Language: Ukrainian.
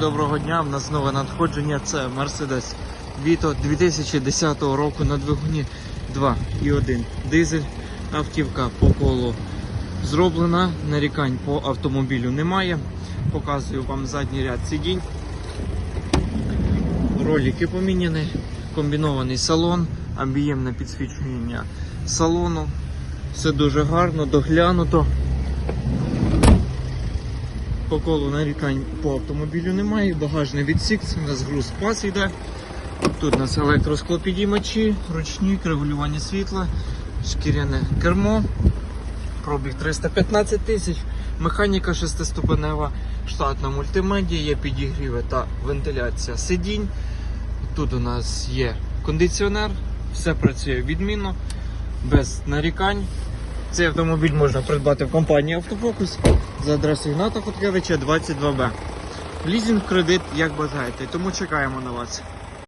Доброго дня. В нас нове надходження. Це Mercedes Vito 2010 року на двигуні 2.1 дизель. Автівка по колу зроблена. Нарікань по автомобілю немає. Показую вам задній ряд сидінь. Ролики поміняні, комбінований салон, амбіємне підсвічення салону. Все дуже гарно, доглянуто. По колу нарікань по автомобілю немає, багажний відсік, це у нас груз пас йде. Тут у нас електросклопідіймачі, ручник, регулювання світла, шкіряне кермо, пробіг 315 тисяч, механіка шестиступенева, штатна мультимедія, є підігріви та вентиляція сидінь. Тут у нас є кондиціонер, все працює відмінно, без нарікань. Цей автомобіль можна придбати в компанії Автофокус за адресою Ігната Хоткевича 22Б. Лізінг кредит, як бажаєте, тому чекаємо на вас.